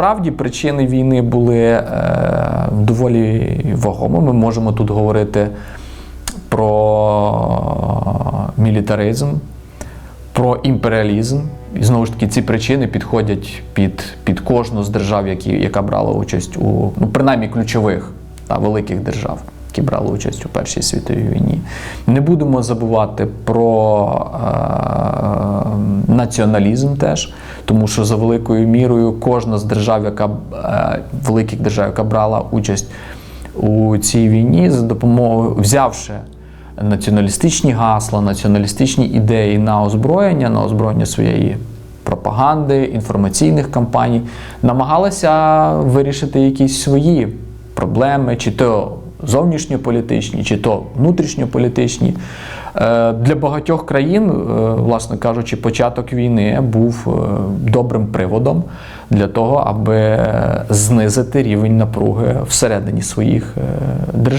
Справді причини війни були е, доволі вагомими. Ми можемо тут говорити про мілітаризм, про імперіалізм. І знову ж таки, ці причини підходять під, під кожну з держав, які, яка брала участь у ну, принаймні ключових та великих держав, які брали участь у Першій світовій війні. Не будемо забувати про е, націоналізм теж, тому що за великою мірою кожна з держав, яка е, великих держав, яка брала участь у цій війні, за допомогою взявши націоналістичні гасла, націоналістичні ідеї на озброєння, на озброєння своєї пропаганди, інформаційних кампаній, намагалися вирішити якісь свої проблеми, чи то зовнішньополітичні, чи то внутрішньополітичні. Е, Для багатьох країн, е, власне кажучи, початок війни був е, добрим приводом для того, аби знизити рівень напруги всередині своїх держав.